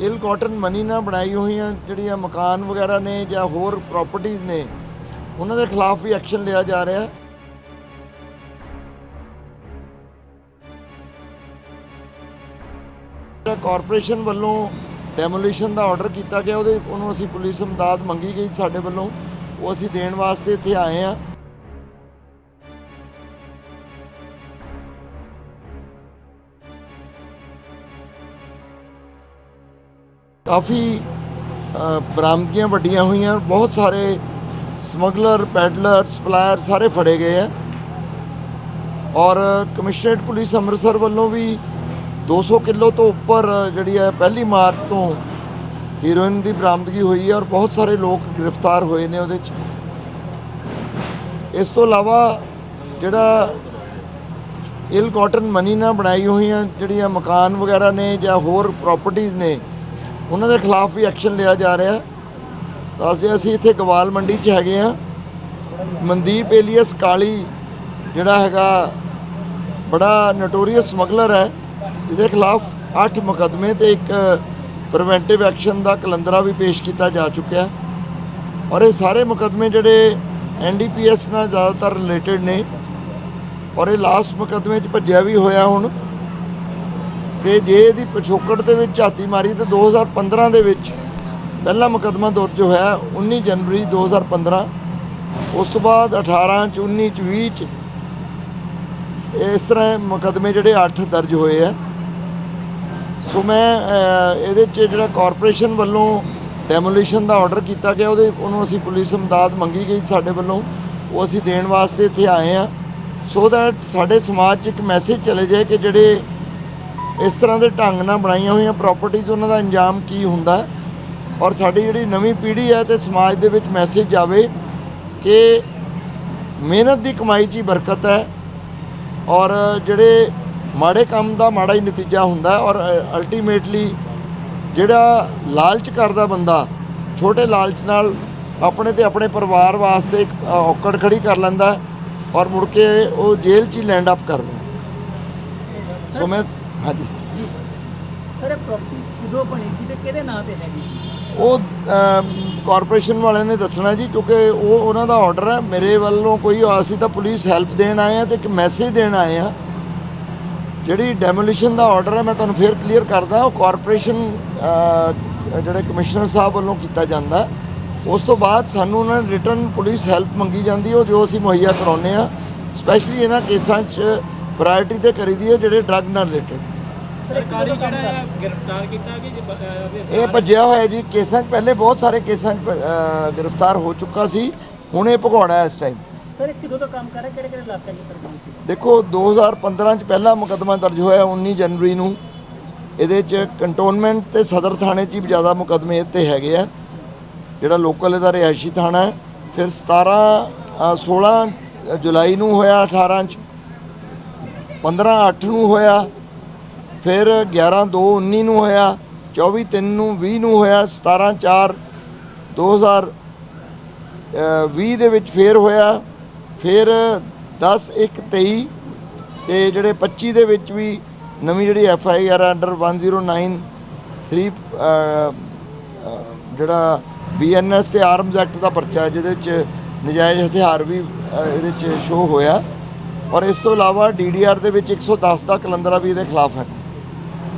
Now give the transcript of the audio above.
ਇਲ cotton money ਨਾਲ ਬਣਾਈ ਹੋਈਆਂ ਜਿਹੜੀਆਂ ਮਕਾਨ ਵਗੈਰਾ ਨੇ ਜਾਂ ਹੋਰ ਪ੍ਰਾਪਰਟੀਆਂ ਨੇ, ਉਹਨਾਂ ਦੇ ਖਿਲਾਫ ਵੀ ਐਕਸ਼ਨ ਲਿਆ ਜਾ ਰਿਹਾ ਹੈ। ਜਿਹੜਾ ਕਾਰਪੋਰੇਸ਼ਨ ਵੱਲੋਂ ਡੈਮੋਲੀਸ਼ਨ ਦਾ ਆਰਡਰ ਕੀਤਾ ਗਿਆ, ਉਹਦੇ, ਉਹਨੂੰ ਅਸੀਂ ਪੁਲਿਸ ਮਦਦ ਮੰਗੀ ਗਈ ਸਾਡੇ ਵੱਲੋਂ, ਉਹ ਅਸੀਂ ਦੇਣ ਵਾਸਤੇ ਇੱਥੇ ਆਏ ਆ ਕਾਫੀ ਬਰਾਮਦਗੀਆਂ ਵੱਡੀਆਂ ਹੋਈਆਂ, ਬਹੁਤ ਸਾਰੇ ਸਮਗਲਰ ਪੈਡਲਰ ਸਪਲਾਇਰ ਸਾਰੇ ਫੜੇ ਗਏ ਆ। ਔਰ ਕਮਿਸ਼ਨਰੇਟ ਪੁਲਿਸ ਅੰਮ੍ਰਿਤਸਰ ਵੱਲੋਂ ਵੀ 200 ਕਿਲੋ ਤੋਂ ਉੱਪਰ ਜਿਹੜੀ ਹੈ ਪਹਿਲੀ ਮਾਰਚ ਤੋਂ ਹੀਰੋਇਨ ਦੀ ਬਰਾਮਦਗੀ ਹੋਈ ਹੈ ਔਰ ਬਹੁਤ ਸਾਰੇ ਲੋਕ ਗ੍ਰਿਫਤਾਰ ਹੋਏ ਨੇ ਉਹਦੇ ਚ। ਇਸ ਤੋਂ ਇਲਾਵਾ ਜਿਹੜਾ ਇਲ ਕਾਟਨ ਮਨੀ ਨਾਲ ਬਣਾਈ ਹੋਈਆਂ ਜਿਹੜੀਆਂ ਮਕਾਨ ਵਗੈਰਾ ਨੇ ਜਾਂ ਹੋਰ ਪ੍ਰਾਪਰਟੀਆਂ ਨੇ ਉਹਨਾਂ ਦੇ ਖਿਲਾਫ ਵੀ ਐਕਸ਼ਨ ਲਿਆ ਜਾ ਰਿਹਾ ਦੱਸਦੇ ਅਸੀਂ ਇੱਥੇ ਗਵਾਲ ਮੰਡੀ 'ਚ ਹੈਗੇ ਆ ਮਨਦੀਪ ਏਲੀਅਸ ਕਾਲੀ ਜਿਹੜਾ ਹੈਗਾ ਬੜਾ ਨਟੋਰੀਅਸ ਸਮਗਲਰ ਹੈ। ਜਿਹਦੇ ਖਿਲਾਫ 8 ਮੁਕੱਦਮੇ ਤੇ ਇੱਕ ਪ੍ਰੀਵੈਂਟਿਵ ਐਕਸ਼ਨ ਦਾ ਕਲੰਦਰਾ ਵੀ ਪੇਸ਼ ਕੀਤਾ ਜਾ ਚੁੱਕਿਆ ਔਰ ਇਹ ਸਾਰੇ ਮੁਕੱਦਮੇ ਜਿਹੜੇ ਐਨਡੀਪੀਐਸ ਨਾਲ ਜ਼ਿਆਦਾਤਰ ਰਿਲੇਟਡ ਨੇ। ਔਰ ਇਹ ਲਾਸਟ ਮੁਕੱਦਮੇ 'ਚ ਭੱਜਿਆ ਵੀ ਹੋਇਆ ਹੁਣ। ਤੇ ਜੇ ਇਹਦੀ ਪਿਛੋਕੜ ਦੇ ਵਿੱਚ ਝਾਤੀ ਮਾਰੀ ਤਾਂ 2015 ਦੇ ਵਿੱਚ ਪਹਿਲਾ ਮੁਕੱਦਮਾ ਦਰਜ ਹੋਇਆ 19 ਜਨਵਰੀ 2015 ਉਸ ਤੋਂ ਬਾਅਦ 18 ਚ 19 ਚ 20 ਚ ਇਸ ਤਰ੍ਹਾਂ ਮੁਕੱਦਮੇ ਜਿਹੜੇ 8 ਦਰਜ ਹੋਏ ਆ। ਸੋ ਮੈਂ ਇਹਦੇ ਚ ਜਿਹੜਾ ਕਾਰਪੋਰੇਸ਼ਨ ਵੱਲੋਂ ਡੈਮੋਲੀਸ਼ਨ ਦਾ ਆਰਡਰ ਕੀਤਾ ਗਿਆ, ਉਹਦੇ ਉਹਨੂੰ ਅਸੀਂ ਪੁਲਿਸ ਮਦਦ ਮੰਗੀ ਗਈ ਸਾਡੇ ਵੱਲੋਂ। ਉਹ ਅਸੀਂ ਦੇਣ ਵਾਸਤੇ ਇੱਥੇ ਆਏ ਆ। ਸੋ ਦੈਟ ਸਾਡੇ ਸਮਾਜ 'ਚ ਇੱਕ ਮੈਸੇਜ ਚਲੇ ਜਾਏ ਕਿ ਜਿਹੜੇ ਇਸ ਤਰ੍ਹਾਂ ਦੇ ਢੰਗ ਨਾਲ ਬਣਾਈਆਂ ਹੋਈਆਂ ਪ੍ਰਾਪਰਟੀਆਂ ਉਹਨਾਂ ਦਾ ਅੰਜਾਮ ਕੀ ਹੁੰਦਾ? ਔਰ ਸਾਡੀ ਜਿਹੜੀ ਨਵੀਂ ਪੀੜ੍ਹੀ ਹੈ ਤੇ ਸਮਾਜ ਦੇ ਵਿੱਚ ਮੈਸੇਜ ਜਾਵੇ ਕਿ ਮਿਹਨਤ ਦੀ ਕਮਾਈ 'ਚ ਹੀ ਬਰਕਤ ਹੈ ਔਰ ਜਿਹੜੇ ਮਾੜੇ ਕੰਮ ਦਾ ਮਾੜਾ ਹੀ ਨਤੀਜਾ ਹੁੰਦਾ ਹੈ ਔਰ ਅਲਟੀਮੇਟਲੀ ਜਿਹੜਾ ਲਾਲਚ ਕਰਦਾ ਬੰਦਾ ਛੋਟੇ ਲਾਲਚ ਨਾਲ ਆਪਣੇ ਤੇ ਆਪਣੇ ਪਰਿਵਾਰ ਵਾਸਤੇ ਇੱਕ ਔਕੜ ਖੜੀ ਕਰ ਲੈਂਦਾ ਔਰ ਮੁੜ ਕੇ ਉਹ ਜੇਲ੍ਹ 'ਚ ਹੀ ਲੈਂਡ ਅਪ ਕਰਦਾ ਸੋ ਮੈਂ ਹਾਂਜੀ। ਸਰ ਇਹ ਪ੍ਰਾਪਰਟੀ ਕਿਦੋਂ ਬਣੀ ਸੀ ਤੇ ਕਿਹਦੇ ਨਾਂ ਤੇ ਹੈਗੀ ਉਹ ਕਾਰਪੋਰੇਸ਼ਨ ਵਾਲਿਆਂ ਨੇ ਦੱਸਣਾ ਜੀ ਕਿਉਂਕਿ ਉਹ ਉਹਨਾਂ ਦਾ ਆਰਡਰ ਹੈ। ਮੇਰੇ ਵੱਲੋਂ ਕੋਈ ਅਸੀਂ ਤਾਂ ਪੁਲਿਸ ਹੈਲਪ ਦੇਣ ਆਏ ਆ ਤੇ ਇੱਕ ਮੈਸੇਜ ਦੇਣ ਆਏ ਆ। ਜਿਹੜੀ ਡੈਮੋਲੀਸ਼ਨ ਦਾ ਆਰਡਰ ਹੈ ਮੈਂ ਤੁਹਾਨੂੰ ਫੇਰ ਕਲੀਅਰ ਕਰਦਾ ਉਹ ਕਾਰਪੋਰੇਸ਼ਨ ਜਿਹੜੇ ਕਮਿਸ਼ਨਰ ਸਾਹਿਬ ਵੱਲੋਂ ਕੀਤਾ ਜਾਂਦਾ। ਉਸ ਤੋਂ ਬਾਅਦ ਸਾਨੂੰ ਉਹਨਾਂ ਨੇ ਰਿਟਰਨ ਪੁਲਿਸ ਹੈਲਪ ਮੰਗੀ ਜਾਂਦੀ ਉਹ ਜੋ ਅਸੀਂ ਮੁਹੱਈਆ ਕਰਾਉਂਦੇ ਆ। ਸਪੈਸ਼ਲੀ ਇਹਨਾਂ ਕੇਸਾਂ 'ਚ ਪ੍ਰਾਇੋਰਟੀ ਤੇ ਕਰੀਦੀ ਹੈ ਜਿਹੜੇ ਡਰੱਗ ਨਾਲ ਰਿਲੇਟਡ ਸਰਕਾਰੀ ਜਿਹੜਾ ਗ੍ਰਿਫਤਾਰ ਕੀਤਾ ਕਿ ਇਹ ਭੱਜਿਆ ਹੋਇਆ ਜੀ। ਕੇਸਾਂ 'ਚ ਪਹਿਲੇ ਬਹੁਤ ਸਾਰੇ ਕੇਸਾਂ 'ਚ ਗ੍ਰਿਫਤਾਰ ਹੋ ਚੁੱਕਾ ਸੀ। ਹੁਣ ਇਹ ਭਗੌੜਾ ਇਸ ਟਾਈਮ ਸਰ ਕਿਦੋਂ ਤੋਂ ਕੰਮ ਕਰ ਰਿਹਾ? ਕਿਹੜੇ ਕਿਹੜੇ ਇਲਾਕੇ 'ਚ ਸਰ ਬਣੀ ਸੀ ਦੇਖੋ 2015 'ਚ ਪਹਿਲਾ ਮੁਕੱਦਮਾ ਦਰਜ ਹੋਇਆ 19 ਜਨਵਰੀ ਨੂੰ। ਇਹਦੇ 'ਚ ਕੰਟੋਨਮੈਂਟ ਤੇ ਸਦਰ ਥਾਣੇ 'ਚ ਹੀ ਜ਼ਿਆਦਾ ਮੁਕੱਦਮੇ ਇੱਥੇ ਹੈਗੇ ਆ। ਜਿਹੜਾ ਲੋਕਲ ਇਹਦਾ ਰਿਹਾਇਸ਼ੀ ਥਾਣਾ ਹੈ। ਫਿਰ 17 ਅ, 16 ਜੁਲਾਈ ਨੂੰ ਹੋਇਆ 18 'ਚ। 15 8 ਨੂੰ ਹੋਇਆ, ਫਿਰ 11 2 19 ਨੂੰ ਹੋਇਆ 24 3 ਨੂੰ 20 ਨੂੰ ਹੋਇਆ 17 4 2000 20 ਦੇ ਵਿੱਚ ਫੇਰ ਹੋਇਆ, ਫਿਰ 10 1 23 ਤੇ ਜਿਹੜੇ 25 ਦੇ ਵਿੱਚ ਵੀ ਨਵੀਂ ਜਿਹੜੀ ਐਫ ਆਈ ਆਰ ਅੰਡਰ 1093 3 ਜਿਹੜਾ ਬੀ ਐਨ ਐਸ ਤੇ ਆਰਮਜ਼ ਐਕਟ ਦਾ ਪਰਚਾ ਜਿਹਦੇ ਵਿੱਚ ਨਜਾਇਜ਼ ਹਥਿਆਰ ਵੀ ਇਹਦੇ ਚ ਸ਼ੋ ਹੋਇਆ। ਔਰ ਇਸ ਤੋਂ ਇਲਾਵਾ ਡੀ ਡੀ ਆਰ ਦੇ ਵਿੱਚ 110 ਦਾ ਕਲੰਦਰਾ ਵੀ ਇਹਦੇ ਖਿਲਾਫ ਹੈ।